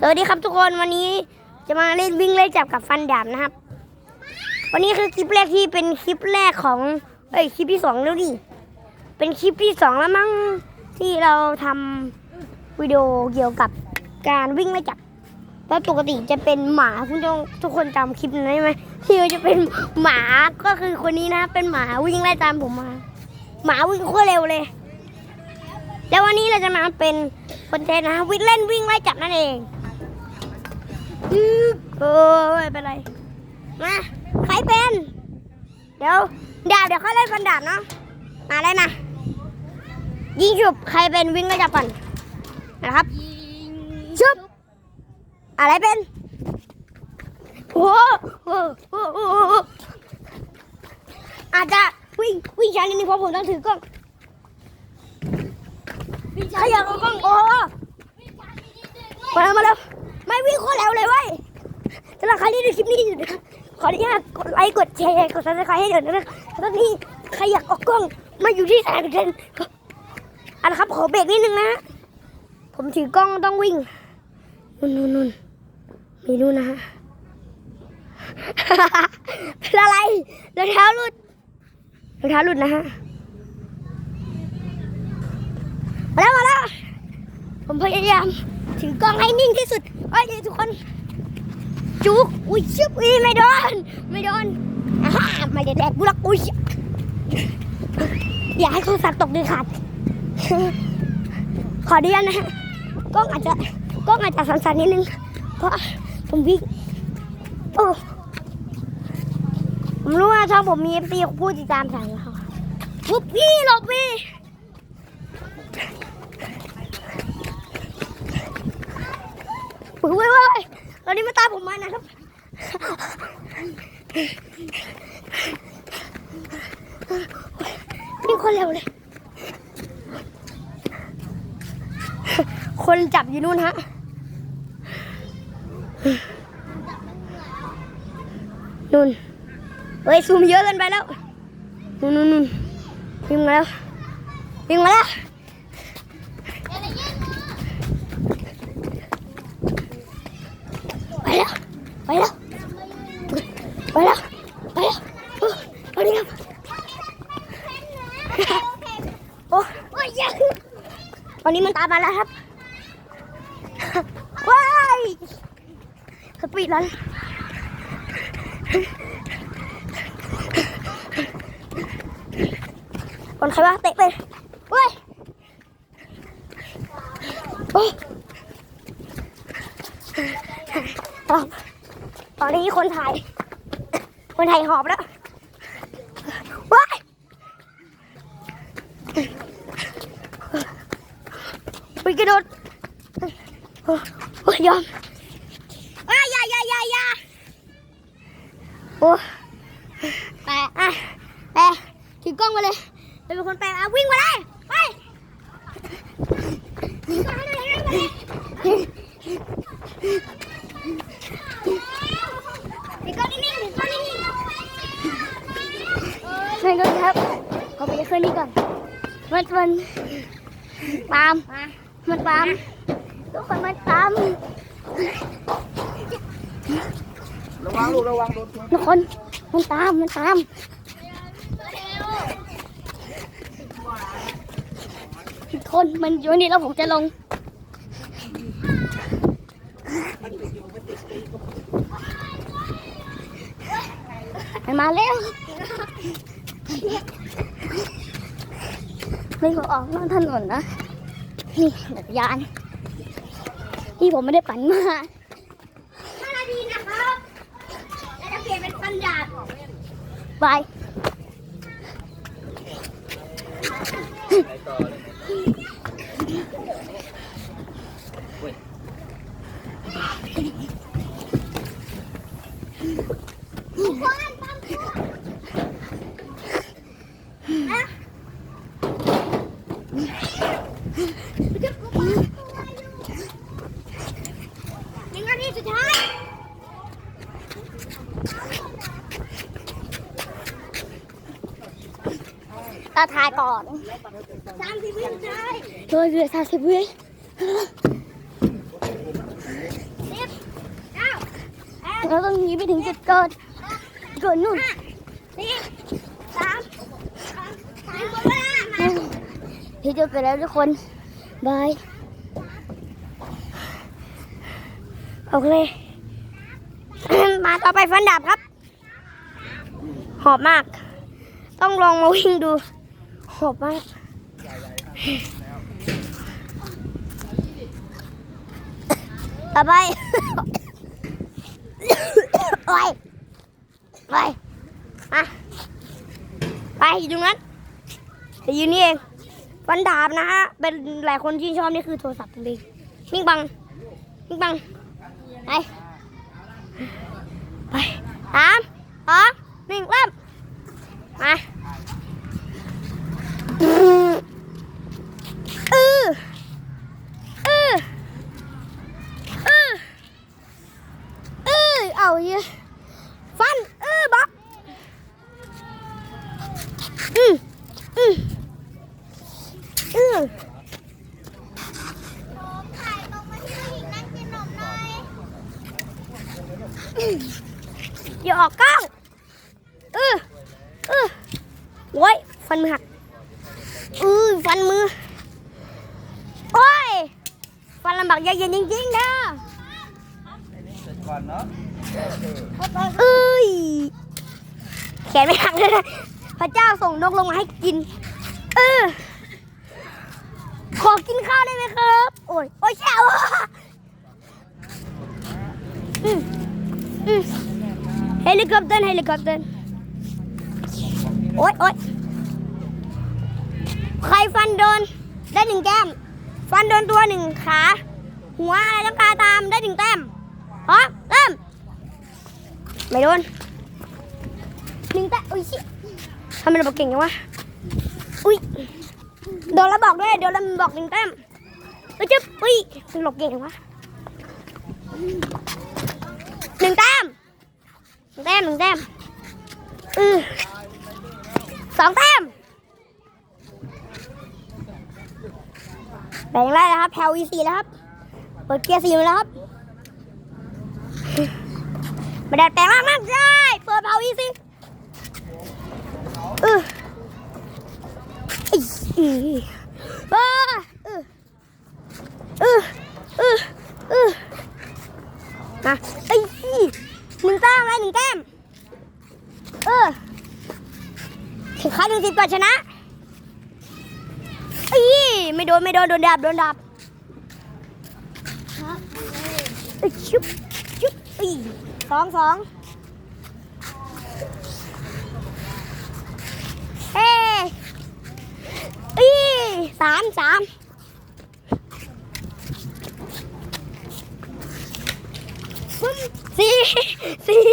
สวัสดีครับทุกคนวันนี้จะมาเล่นวิ่งไล่จับกับฟันดาบนะครับ วันนี้คือคลิปแรกที่เป็นคลิปแรกของเอ้ยคลิปที่สองแล้วดิเป็นคลิปที่สองแล้วมั้งที่เราทำวิดีโอเกี่ยวกับการวิ่งไล่จับเพราะปกติจะเป็นหมาคุณทุกทุกคนจำคลิปนั้นได้ไหมที่จะเป็นหมาก็คือคนนี้นะเป็นหมาวิ่งไล่ตามผมมา หมาวิ่งโคตรเร็วเลย แล้ววันนี้เราจะมาเป็นคอนเทนต์นะวิ่งเล่นวิ่งไล่จับนั่นเอง โอ้ยเป็นไร มา ใครเป็น เดี๋ยวดาบเดี๋ยวค่อยเล่นฟันดาบเนาะ มาได้มา ยิงฉุบใครเป็นวิ่งไล่จับก่อนนะครับชุบ อะไรเป็นโอ้โหโอ้โหโอ้โหโอ้โหอาจจะวิ่งวิ่งช้านิดนึงเพราะผมต้องถือกล้องขยับเอากล้องโอ้มาแล้วมาแล้ว ไม่วิ่งโคตรเร็วเลยเว้ยสำหรับใครที่ดูคลิปนี้อยู่นะครับขออนุญาตกดไลค์กดแชร์กดซับสไครต์ให้เดี๋ยวนะครับตอนนี้ขยับเอากล้องมาอยู่ที่สายเดนอันนะครับขอเบรกนิดนึงนะ ผมถือกล้องต้องวิ่งนู่นนู่นนู่นมีนู่นนะฮะเป็นอะไรรองเท้าหลุดรองเท้าหลุดนะฮะมาแล้วมาแล้วผมพยายามถือกล้องให้นิ่งที่สุด เอ้ยทุกคน จุกอุ้ยชิบอุ้ยไม่โดน ไม่โดนอ่าไม่ได้แดกกูหรักอุ้ยอย่าให้โทรศัพท์ตกเด็ดขาดขอเดียนนะฮะกล้องอาจจะกล้องอาจจะสั่นๆนิดนึง เพราะผมวิ่งโอ้ผมรู้ว่าช่องผมมีเอฟซีผู้ติดตามสั่งแล้วปุ๊บพี่หลบพี่ เว้ยเว้ยเว้ยตอนนี้มาตามผมมานะครับ นี่คนเร็วเลย คนจับอยู่นู่นฮะนู่นเฮ้ยซูมเยอะเกินไปแล้ว นู่นนู่นนู่นวิ่งมาแล้ววิ่งมาแล้ว ไปแล้ว ไปแล้ว ไปแล้ว ไปแล้วโอ้สวัสดีครับโอ้ยยังวันนี้มันตามมาแล้วครับ ว้ายสปีดรัน คนใครวะเตะไปเว้ยโอ้ตอนตอนนี้คนถ่าย คนถ่ายหอบแล้วว้ายไปกระโดดโอ้ยยอมว้ายยายายายาโอ้แปะอะแปะถือกล้องมาเลย เป็นคนแปะอะวิ่งมาเลยไปถือกล้องให้หน่อยให้หน่อยถือกล้องนิ่งๆถือกล้องนิ่งๆช่วยด้วยครับเอาไปขึ้นนี่ก่อนมันมันตามมันตามทุกคนมันตามระวังลูกระวังโดนตัวทุกคนมันตามมันตามทุก คนมันอยู่นี่แล้วผมจะลง มันมาแล้วไม่ขอออกนอกถนนนะ นี่จักรยาน ที่ผมไม่ได้ปั่นมาห้านาทีนะครับแล้วจะเปลี่ยนเป็นปันดาบบายหนึ่งนาทีสุดท้าย ตาทาย ก่อนสามสิบวิสุดท้ายโดยเรือสามสิบวิเราต้องหนีไปถึงจุดเกิด เกิดนู่นสี่สามสามคนละที่เจอเกิดแล้วทุกคน บาย โอเค มาต่อไปฟันดาบครับ หอบมาก ต้องลองมาวิ่งดู หอบมากต่อไปโอ้ยไปมาไปอยู่ตรงนั้นจะยืนนี่เองฟันดาบนะฮะ เป็นหลายคนที่นชอบนี่คือโทรศัพท์จริงมิ่งบัง มิ่งบัง ไปสามสองหนึ่งเริ่ม มาอืออืออืออืออือเอาเยอะฟันอือบล็อกอืออืออือ ถ่ายตรงมาที่ผู้หญิงนั่งกินขนมหน่อย อย่าออกกล้องเออเออโว้ยฟันมือหักอือฟันมือ โอ้ย ฟันลำบากยากเย็นจริงๆนะเสร็จก่อนเนาะเอ้ยแขนไม่หักเลยนะพระเจ้าส่งนกลงมาให้กิน เออ ขอกินข้าวได้ไหมครับ โอ้ย โอ้ยแช่วอืม อืมเฮลิคอปเตอร์เฮลิคอปเตอร์โอ๊ยโอ๊ยใครฟันโดนได้หนึ่งแก้ม ฟันโดนตัวหนึ่งขา หัวอะไรต้องการตามได้หนึ่งแต้มพร้อมเริ่มไม่โดนหนึ่งแต้มอุ้ยชิทำไมเราบอกเก่งจังวะอุ้ยโดนแล้วบอกด้วยโดนแล้วบอกหนึ่งแต้มเอ้ยจึ๊บอุ้ยมันหลบเก่งจังวะ หนึ่งแต้มหนึ่งแต้มหนึ่งแต้มอือสองแต้มแบ่งได้แล้วครับแถว E4 แล้วครับเปิดเกียร์สี่มแล้วครับมาแดดแปลงมากมากใช่เปิดเผา E4 เออไอ้อีบ้าเออเออเออเออ มาไอ้หนึ่งแต้มอะไรหนึ่งแต้ม เออถึงขั้นหนึ่งสิบก่อนชนะไอ้ยไม่โดนไม่โดนโดนดาบโดนดาบเอ้ยชุบชุบอีสองสองเฮ้อีสามสามปึ้ม สี่สี่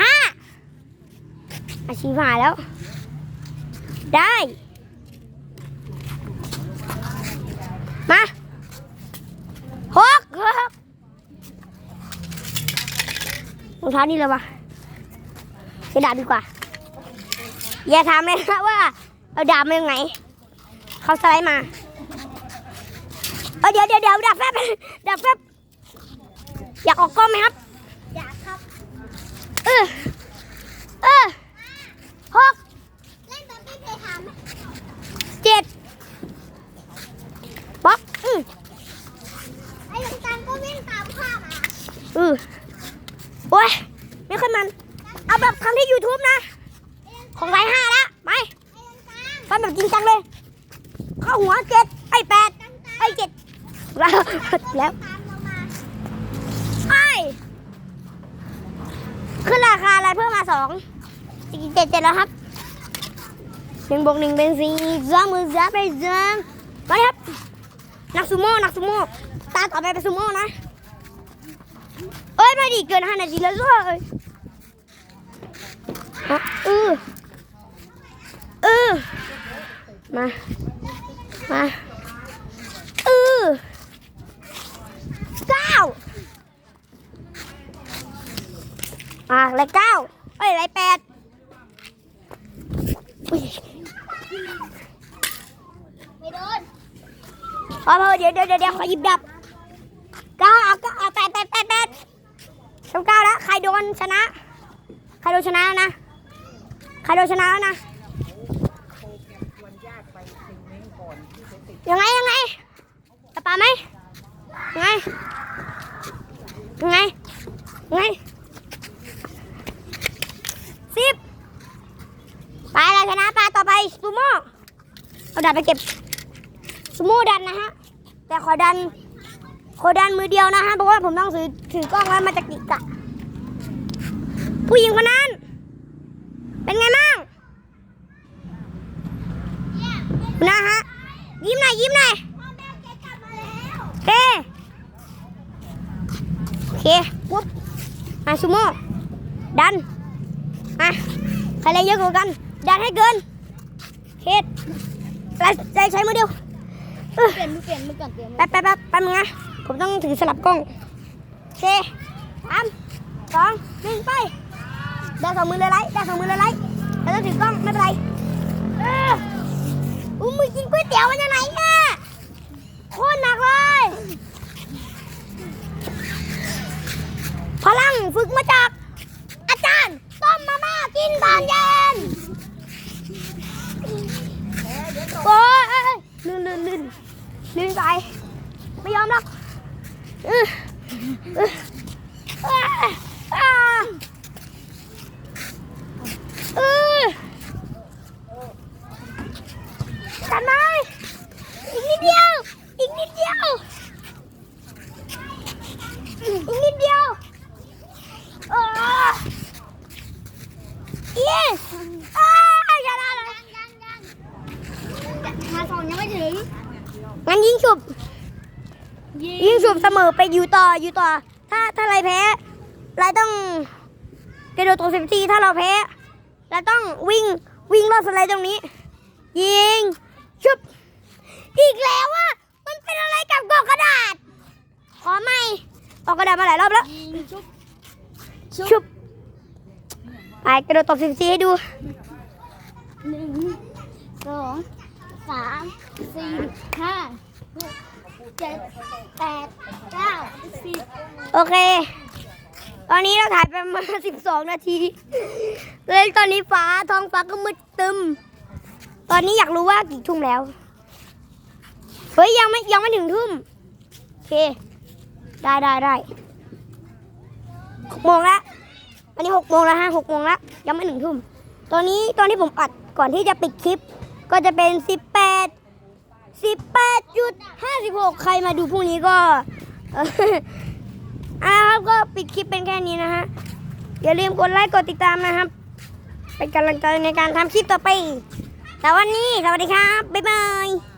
ห้าอาชีพหายแล้ว ได้ มาหกหกรองเท้านี่เลยวะใช้ดาบดีกว่า อย่าถามเลยนะว่า เอาดาบมาจากไหน เขาสไลด์มาเอ้ยเดี๋ยวเดี๋ยวเดี๋ยวดับแฟบดับแฟบอยากออกกล้องไหมครับ อยากครับ เออ เออหกเล่นแบบพี่เคยทำไหมเจ็ดป๊อกอือไอ้ยังกันก็วิ่งตามข้ามาอือโอ้ยไม่ค่อยมัน เอาแบบครั้งที่ YouTube นะ ของไรห้าละไปไอ้ยังกันฟันแบบจริงจังเลย เข้าหัวเจ็ดไอ้แปดไอ้เจ็ดแล้วแล้วไอ้ขึ้นราคาอะไรเพิ่มมาสองสี่เจ็ดเจ็ดแล้วครับหนึ่งบวกหนึ่งเป็นสี่สองมือสามเป็นสองมาครับนักซูโม่นักซูโม่ตาต่อไปเป็นซูโม่นะเอ้ยไม่ดีเกินห้านาทีแล้วด้วยเออเออมา มาเออเก้าอะเลขเก้าเอ้ยเลขแปดอุ้ยไม่โดนพอพอเดี๋ยวเดี๋ยวเดี๋ยวเดี๋ยวขอหยิบดับเก้าเอาเก้าเอาแปดแปดแปดแปดทำเก้าแล้ว ใครโดนชนะ ใครโดนชนะแล้วนะ ใครโดนชนะแล้วนะ ยังไงยังไงจะปาไหมยังไงยังไงยังไงสิบไปแล้วชนะปลาต่อไปซูโม่เอาดันไปเก็บซูโม่ดันนะฮะแต่ขอดันขอดันมือเดียวนะฮะเพราะว่าผมต้องถือถือกล้องแล้วมาจะกิกะผู้หญิงคนนั้น เป็นไงบ้างนะฮะ ยิ้มหน่อยยิ้มหน่อย พ่อแม่แกกลับมาแล้ว โอเค โอ เคปุ๊บมาซูโม่ดันมาใครเลยเยอะกว่ากัน ดันให้เกินเคสแล้วใจใช้มือเดียวเออเปลี่ยนมือเปลี่ยนมือก่อนเปลี่ยนมือแป๊บแป๊บแป๊บแป๊บนึงนะผมต้องถือสลับกล้องโอเคสามสองหนึ่งไปได้สองมือเลยไรได้สองมือเลยไรแล้วต้องถือกล้องไม่เป็นไรเอออู้มือกินก๋วยเตี๋ยวมันยังไงเนี่ย กันไหมอีกนิดเดียว อีกนิดเดียว อีกนิดเดียวเออเย้อ้าชนะเลยยังยังมาสองยังไม่ถึง งั้นยิงฉุบยิงฉุบเสมอไปอยู่ต่ออยู่ต่อ ถ้าถ้าอะไรแพ้ เราต้องกระโดดตรงสิบทีถ้าเราแพ้เราต้องวิ่งวิ่งรอบสไลด์ตรงนี้ ยิงชุบอีกแล้วว่ามันเป็นอะไรกับกล่องกระดาษ ขอไม่ออกกระดาษมาหลายรอบแล้วยิงชุบชุบไปกระโดดตบสิบทีให้ดูหนึ่งสองสามสี่ห้าหกเจ็ดแปดเก้าสิบโอเค ตอนนี้เราถ่ายไปประมาณ12นาทีเลยตอนนี้ฟ้าท้องฟ้าก็มืดตึม ตอนนี้อยากรู้ว่ากี่ทุ่มแล้ว เฮ้ยยังไม่ยังไม่ถึงทุ่ม โอเค ได้ได้ได้หกโมงละอันนี้หกโมงแล้วฮะหกโมงละยังไม่ถึงทุ่ม ตอนนี้ตอนที่ผมอัดก่อนที่จะปิดคลิป ก็จะเป็น18 18จุด56ใครมาดูพรุ่งนี้ก็ ครับก็ปิดคลิปเป็นแค่นี้นะฮะ อย่าลืมกดไลค์กดติดตามนะครับ เป็นกำลังใจในการทำคลิปต่อไป แต่วันนี้สวัสดีครับ บ๊ายบาย